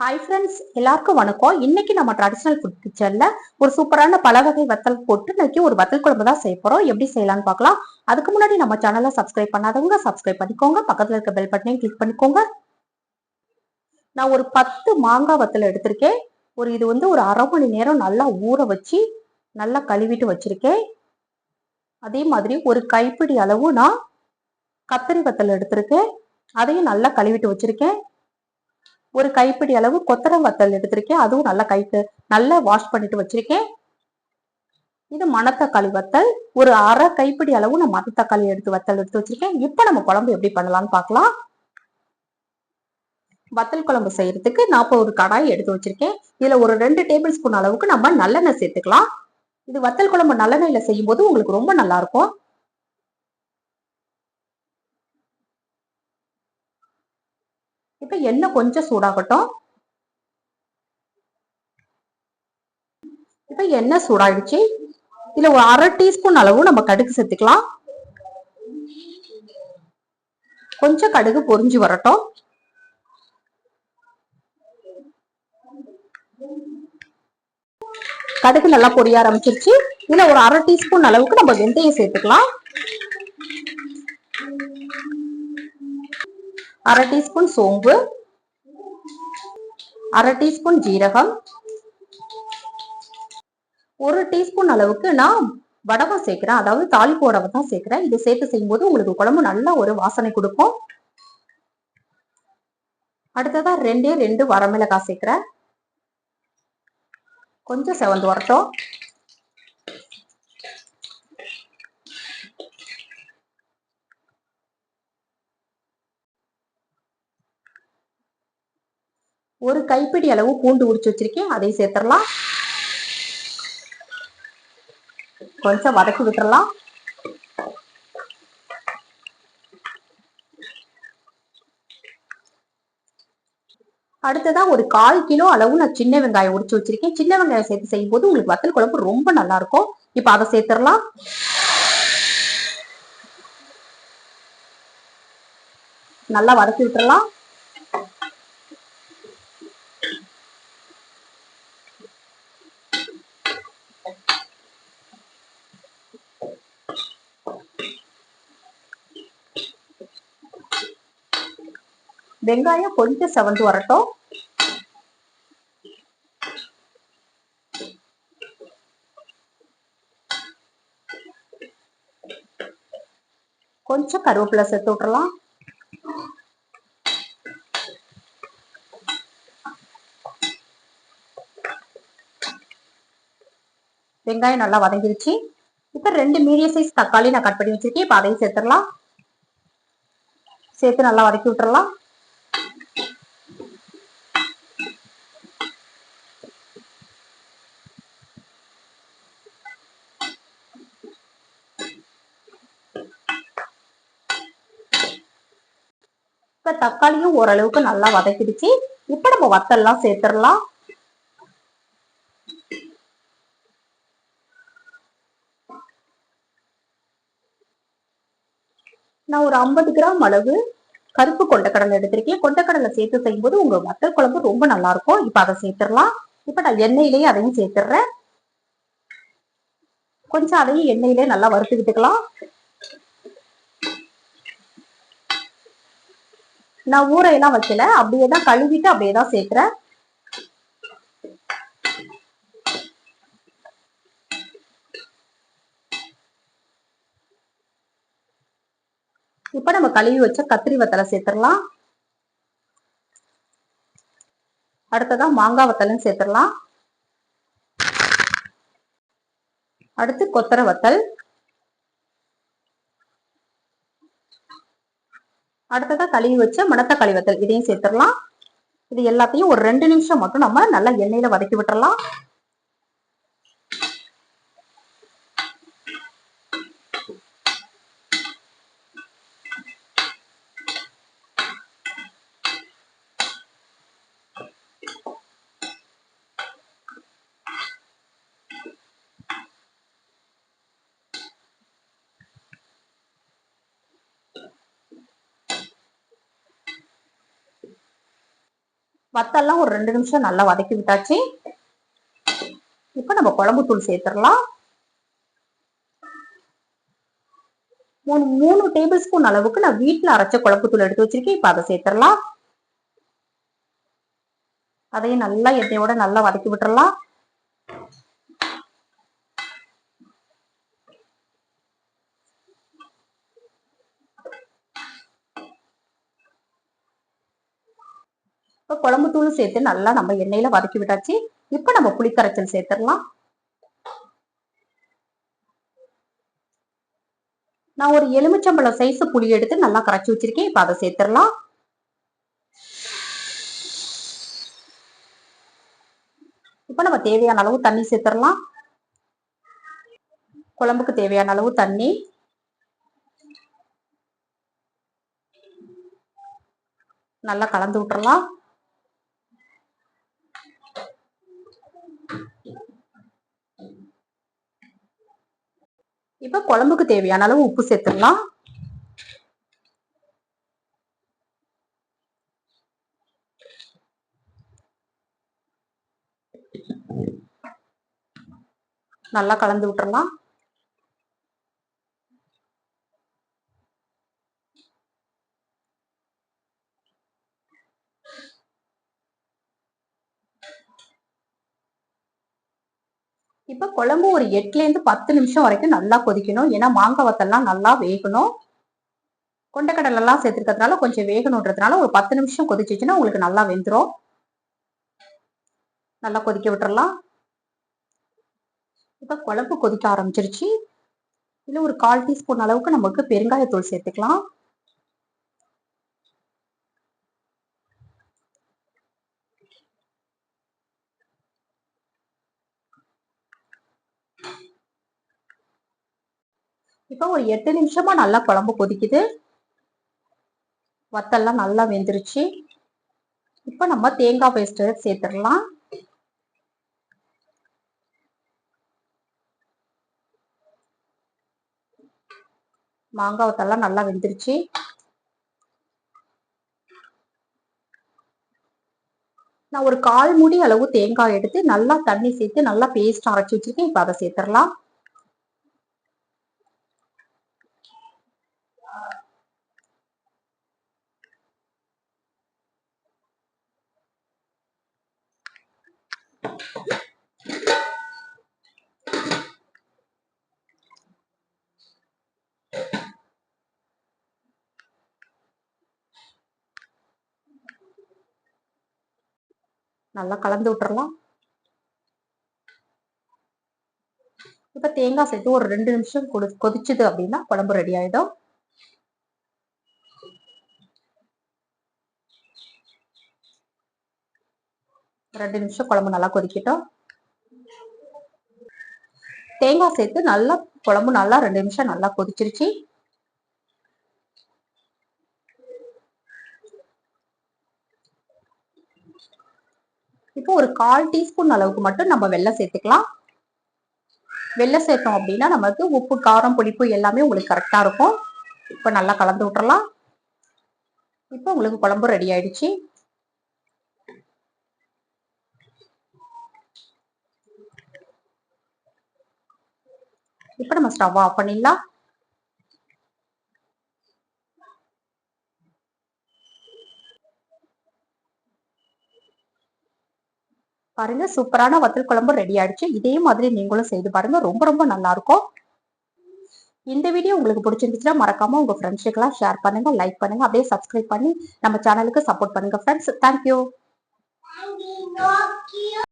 Hi friends எல்லாருக்கும் வணக்கம். இன்னைக்கு நம்ம ட்ரெடிஷ்னல் ஃபுட் கிச்சனில் ஒரு சூப்பரான பல வகை வத்தல் போட்டு இன்னைக்கு ஒரு வத்தல் குழம்பு தான் செய்ய போகிறோம் எப்படி செய்யலாம்னு பார்க்கலாம். அதுக்கு முன்னாடி நம்ம சேனலை சப்ஸ்கிரைப் பண்ணாதவங்க சப்ஸ்கிரைப் பண்ணிக்கோங்க. பக்கத்தில் இருக்க பெல் பட்டனையும் கிளிக் பண்ணிக்கோங்க. நான் ஒரு பத்து மாங்காய் வத்தல் எடுத்திருக்கேன். ஒரு இது வந்து ஒரு அரை மணி நேரம் நல்லா ஊற வச்சு நல்லா கழுவிட்டு வச்சுருக்கேன். அதே மாதிரி ஒரு கைப்பிடி அளவு நான் கத்திரி வத்தல் எடுத்திருக்கேன். அதையும் நல்லா கழுவிட்டு வச்சுருக்கேன். ஒரு கைப்பிடி அளவு கொத்தரம் வத்தல் எடுத்திருக்கேன். அதுவும் நல்லா கைக்கு நல்லா வாஷ் பண்ணிட்டு வச்சிருக்கேன். இது மணத்தக்காளி வத்தல். ஒரு அரை கைப்பிடி அளவு நான் மணத்தக்காளி எடுத்து வத்தல் எடுத்து வச்சிருக்கேன். இப்போ நம்ம குழம்பு எப்படி பண்ணலாம்னு பார்க்கலாம். வத்தல் குழம்பு செய்யறதுக்கு நான் இப்போ ஒரு கடாய் எடுத்து வச்சிருக்கேன். இதுல ஒரு ரெண்டு டேபிள் ஸ்பூன் அளவுக்கு நம்ம நல்லெண்ணெய் சேர்த்துக்கலாம். இது வத்தல் குழம்பு நல்லெண்ணெயில செய்யும்போது உங்களுக்கு ரொம்ப நல்லா இருக்கும். இப்ப எண்ணெய் கொஞ்சம் சூடாகட்டும். இப்ப எண்ணெய் சூடாயிடுச்சு? இதுல ஒரு அரை டீஸ்பூன் அளவு நம்ம கடுகு சேர்த்துக்கலாம். கொஞ்சம் கடுகு பொரிஞ்சு வரட்டும். கடுகு நல்லா பொரிய ஆரம்பிச்சிருச்சு. இதுல ஒரு அரை டீஸ்பூன் அளவுக்கு நம்ம வெந்தயம் சேர்த்துக்கலாம். அரை டீஸ்பூன் சோம்பு அரை டீஸ்பூன் ஜீரகம் ஒரு டீஸ்பூன் அளவுக்கு நான் வடகம் சேர்க்கிறேன். அதாவது தாளிப்பு வடகம் தான் சேர்க்கிறேன். இது சேர்த்து செய்யும்போது உங்களுக்கு குழம்பு நல்லா ஒரு வாசனை கொடுக்கும். அடுத்ததா ரெண்டே ரெண்டு வரமிளகாய் சேர்க்கிறேன். கொஞ்சம் செவந்து வரட்டும். ஒரு கைப்பிடி அளவு பூண்டு உரிச்சு வச்சிருக்கேன். அதை சேர்த்துடலாம். கொஞ்சம் வதக்கி விட்டுறலாம். அடுத்ததா ஒரு கால் கிலோ அளவு நான் சின்ன வெங்காயம் உரிச்சு வச்சிருக்கேன். சின்ன வெங்காயம் சேர்த்து செய்யும் போது உங்களுக்கு வத்தல் குழம்பு ரொம்ப நல்லா இருக்கும் இப்ப அதை சேர்த்துடலாம். நல்லா வதக்கி விட்டுறலாம். வெங்காயம் கொஞ்சம் செவந்து வரட்டும். கொஞ்சம் கருவேப்பிலை சேர்த்து விட்டுறலாம். வெங்காயம் நல்லா வதங்கிருச்சு. இப்ப ரெண்டு மீடியம் சைஸ் தக்காளி நான் கட் பண்ணி வச்சிருக்கேன். இப்ப அதையும் சேர்த்துடலாம். சேர்த்து நல்லா வதக்கி விட்டுறலாம். தக்காளியும் ஓரளவுக்கு நல்லா வதக்கிடுச்சு. இப்ப நம்ம வத்தல்லாம் சேர்த்துடலாம். நான் ஒரு ஐம்பது கிராம் அளவு கருப்பு கொண்டக்கடலை எடுத்திருக்கேன். கொண்டக்கடலை சேர்த்து செய்யும்போது உங்க வத்தல் குழம்பு ரொம்ப நல்லா இருக்கும். இப்ப அதை சேர்த்துடலாம். இப்ப நான் எண்ணெயிலேயே அதையும் சேர்த்துடுறேன். கொஞ்சம் அதையும் எண்ணெயிலே நல்லா வறுத்துக்கிட்டுக்கலாம். நான் ஊரையெல்லாம் வைக்கல. அப்படியே தான் கழுவிட்டு அப்படியே தான் சேர்க்குறேன். இப்ப நம்ம கழுவி வச்ச கத்திரி வத்தலை சேர்த்துடலாம். அடுத்ததா மாங்காய் வத்தலும் சேர்த்துடலாம். அடுத்து கொத்தரை வத்தல் அடுத்ததாக கழுவி வச்ச மணத்த கழிவத்தல் இதையும் சேர்த்துடலாம். இது எல்லாத்தையும் ஒரு ரெண்டு நிமிஷம் மட்டும் நம்ம நல்லா எண்ணெயில வதக்கி விட்டுறலாம். வத்தெல்லாம் ஒரு ரெண்டு நிமிஷம் நல்லா வதக்கி விட்டாச்சு. இப்போ நம்ம குழம்பு தூள் சேர்த்துடலாம். மூணு மூணு டேபிள் ஸ்பூன் அளவுக்கு நான் வீட்டில் அரைச்ச குழம்பு தூள் எடுத்து வச்சிருக்கேன். இப்போ அதை சேர்த்துடலாம். அதையும் நல்லா எண்ணெயோட நல்லா வதக்கி விட்டுறலாம் இப்போ குழம்பு தூள் சேர்த்து நல்லா நம்ம எண்ணெயில வதக்கி விட்டாச்சு. இப்போ நம்ம புளிக்கரைச்சல் சேர்த்துடலாம். நான் ஒரு எலுமிச்சம்பழம் சைஸ் புளி எடுத்து நல்லா கரைச்சி வச்சிருக்கேன். இப்போ அதை சேர்த்துடலாம். இப்போ நம்ம தேவையான அளவு தண்ணி சேர்த்துடலாம். குழம்புக்கு தேவையான அளவு தண்ணி. நல்லா கலந்து விட்டுறலாம் இப்ப குழம்புக்கு தேவையான அளவு உப்பு சேர்த்துடலாம். நல்லா கலந்து விட்டுறலாம் இப்ப குழம்பு ஒரு எட்டுல இருந்து பத்து நிமிஷம் வரைக்கும் நல்லா கொதிக்கணும். ஏன்னா மாங்காய் வத்தெல்லாம் நல்லா வேகணும். கொண்டக்கடலை எல்லாம் சேர்த்துருக்கிறதுனால கொஞ்சம் வேகணுன்றதுனால ஒரு பத்து நிமிஷம் கொதிச்சிச்சுன்னா உங்களுக்கு நல்லா வெந்துடும் நல்லா கொதிக்க விட்டுறலாம். இப்ப குழம்பு கொதிக்க ஆரம்பிச்சிருச்சு. இல்லை ஒரு கால் டீஸ்பூன் அளவுக்கு நமக்கு பெருங்காயத்தூள் சேர்த்துக்கலாம். இப்போ ஒரு எட்டு நிமிஷமா நல்லா குழம்பு கொதிக்குது. வத்தெல்லாம் நல்லா வெந்துருச்சு. இப்போ நம்ம தேங்காய் பேஸ்ட் சேர்த்துடலாம். மாங்காய் வத்தெல்லாம் நல்லா வெந்துருச்சு. நான் ஒரு கால் முடி அளவு தேங்காய் எடுத்து நல்லா தண்ணி சேர்த்து நல்லா பேஸ்ட் அரைச்சி வச்சிருக்கேன். இப்போ அதை சேர்த்துடலாம். நல்லா கலந்து விட்டுறலாம். இப்போ தேங்காய் சேர்த்து ஒரு ரெண்டு நிமிஷம் கொதி கொதிச்சுது அப்படின்னா குழம்பு ரெடி ஆகிடும் ரெண்டு நிமிஷம் குழம்பு நல்லா கொதிக்கட்டும். தேங்காய் சேர்த்து நல்லா குழம்பு நல்லா ரெண்டு நிமிஷம் நல்லா கொதிச்சிருச்சு. இப்போ ஒரு கால் டீஸ்பூன் அளவுக்கு மட்டும் நம்ம வெள்ளம் சேர்த்துக்கலாம். வெள்ளம் சேர்த்தோம் அப்படின்னா நமக்கு உப்பு காரம் புளிப்பு எல்லாமே உங்களுக்கு கரெக்டா இருக்கும். இப்போ நல்லா கலந்து விட்டுறலாம். இப்போ உங்களுக்கு குழம்பு ரெடி ஆயிடுச்சு. இப்போ நம்ம ஸ்டவ் ஆஃப் பண்ணிடலாம். பாருங்க சூப்பரான வத்தல் குழம்பு ரெடி ஆயிடுச்சு. இதே மாதிரி நீங்களும் செய்து பாருங்க. ரொம்ப ரொம்ப நல்லா இருக்கும் இந்த வீடியோ உங்களுக்கு பிடிச்சிருந்துச்சுன்னா மறக்காம உங்க ஃப்ரெண்ட்ஸுக்கெல்லாம் ஷேர் பண்ணுங்க லைக் பண்ணுங்க. அப்படியே சப்ஸ்கிரைப் பண்ணி நம்ம சேனலுக்கு சப்போர்ட் பண்ணுங்க ஃப்ரெண்ட்ஸ் தேங்க்யூ